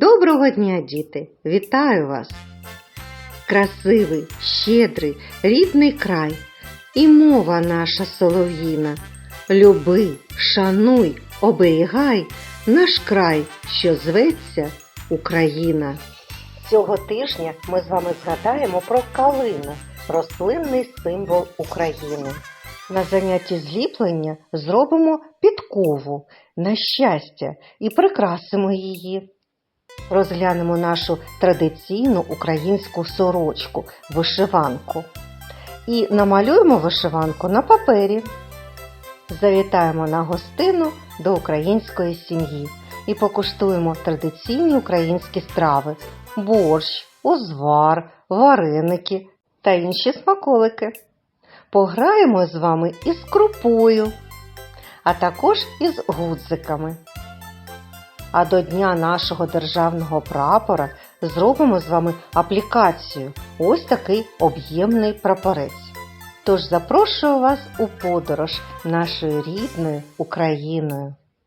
Доброго дня, діти! Вітаю вас! Красивий, щедрий, рідний край і мова наша солов'їна. Люби, шануй, оберігай наш край, що зветься Україна. Цього тижня ми з вами згадаємо про калину, рослинний символ України. На занятті зліплення зробимо підкову на щастя і прикрасимо її. Розглянемо нашу традиційну українську сорочку вишиванку. І намалюємо вишиванку на папері. Завітаємо на гостину до української сім'ї і покуштуємо традиційні українські страви борщ, узвар, вареники та інші смаколики. Пограємо з вами із крупою, а також із гудзиками. А до дня нашого державного прапора зробимо з вами аплікацію. Ось такий об'ємний прапорець. Тож запрошую вас у подорож нашою рідною Україною.